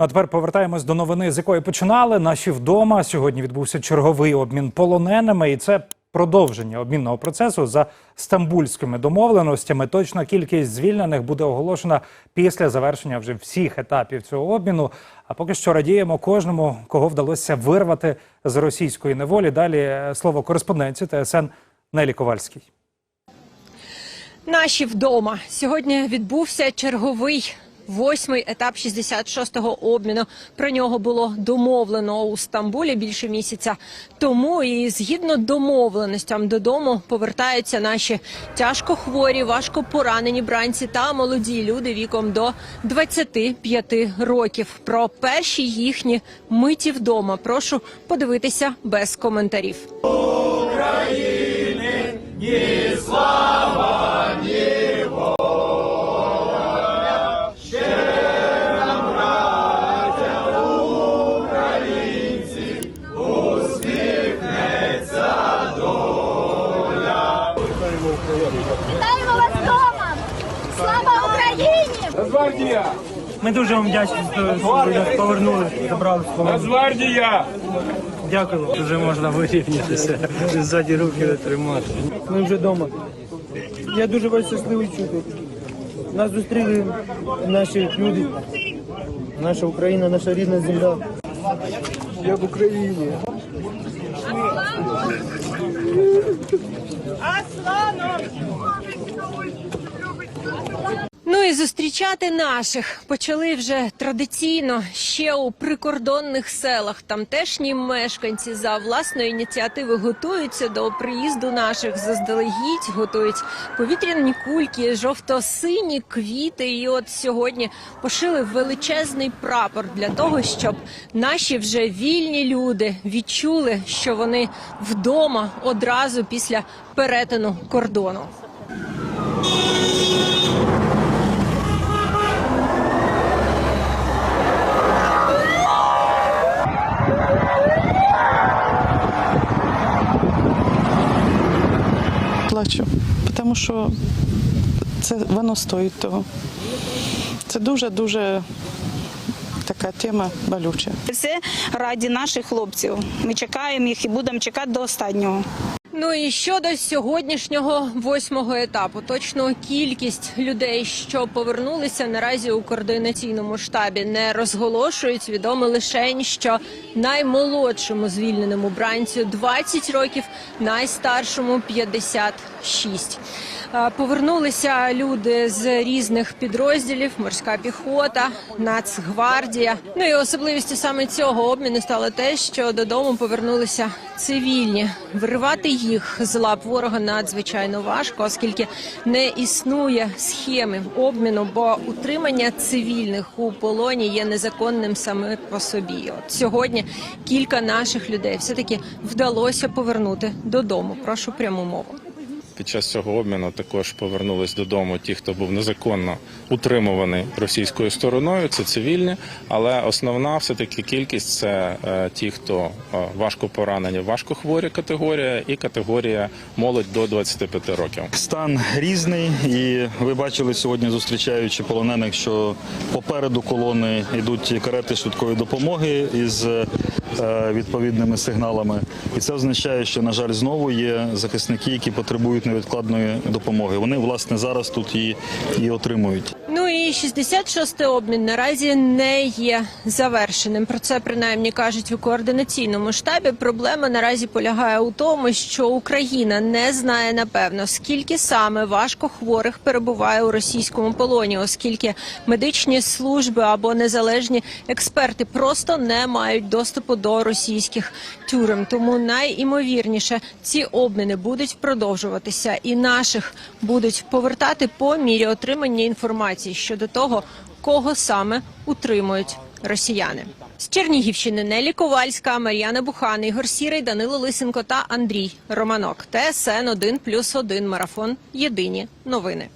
А тепер повертаємось до новини, з якої починали. Наші вдома сьогодні відбувся черговий обмін полоненими, і це продовження обмінного процесу за стамбульськими домовленостями. Точна кількість звільнених буде оголошена після завершення вже всіх етапів цього обміну. А поки що радіємо кожному, кого вдалося вирвати з російської неволі. Далі е, слово кореспонденції ТСН Нелі Ковальський. Наші вдома сьогодні відбувся черговий восьмий етап 66-го обміну. Про нього було домовлено у Стамбулі більше місяця тому. І згідно домовленостям додому повертаються наші тяжко хворі, важко поранені бранці та молоді люди віком до 25 років. Про перші їхні миті вдома прошу подивитися без коментарів. Вітаємо Україні! Ми дуже вам вдячні, що ви нас повернули, забрали з полону. Нацгвардія! Дякую, вже можна вирівнятися, ззаді руки не тримати. Ми вже вдома. Я дуже вас щасливий чути. Нас зустріли наші люди, наша Україна, наша рідна земля. Я в Україні. Ну зустрічати наших почали вже традиційно ще у прикордонних селах. Тамтешні мешканці за власної ініціативи готуються до приїзду наших заздалегідь, готують повітряні кульки, жовто-сині квіти. І от сьогодні пошили величезний прапор для того, щоб наші вже вільні люди відчули, що вони вдома одразу після перетину кордону. Плачу, тому що це воно стоїть того. Це дуже-дуже така тема болюча. Все раді наших хлопців. Ми чекаємо їх і будемо чекати до останнього. Ну і щодо сьогоднішнього восьмого етапу, точно кількість людей, що повернулися наразі у координаційному штабі, не розголошують. Відомо лише, що наймолодшому звільненому бранцю 20 років, найстаршому 56. Е, Повернулися люди з різних підрозділів: морська піхота, Нацгвардія. Ну і особливістю саме цього обміну стало те, що додому повернулися цивільні. Виривати їх з лап ворога надзвичайно важко, оскільки не існує схеми обміну, бо утримання цивільних у полоні є незаконним саме по собі. От сьогодні кілька наших людей все таки вдалося повернути додому. Прошу пряму мову. Під час цього обміну також повернулись додому ті, хто був незаконно утримуваний російською стороною. Це цивільні, але основна все таки кількість це е, ті, хто е, важко поранені, важко хворі категорія і категорія молодь до 25 років. Стан різний, і ви бачили сьогодні, зустрічаючи полонених, що попереду колони йдуть карети швидкої допомоги із е, відповідними сигналами. І це означає, що на жаль, знову є захисники, які потребують невідкладної допомоги. Вони власне зараз тут її і отримують. І 66-й обмін наразі не є завершеним. Про це принаймні кажуть у координаційному штабі. Проблема наразі полягає у тому, що Україна не знає напевно скільки саме важко хворих перебуває у російському полоні, оскільки медичні служби або незалежні експерти просто не мають доступу до російських тюрем. Тому найімовірніше ці обміни будуть продовжуватися, і наших будуть повертати по мірі отримання інформації щодо того, кого саме утримують росіяни. З Чернігівщини Нелі Ковальська, Мар'яна Бухан, Ігор Сірий, Данило Лисенко та Андрій Романок. ТСН 1+,1 марафон. Єдині новини.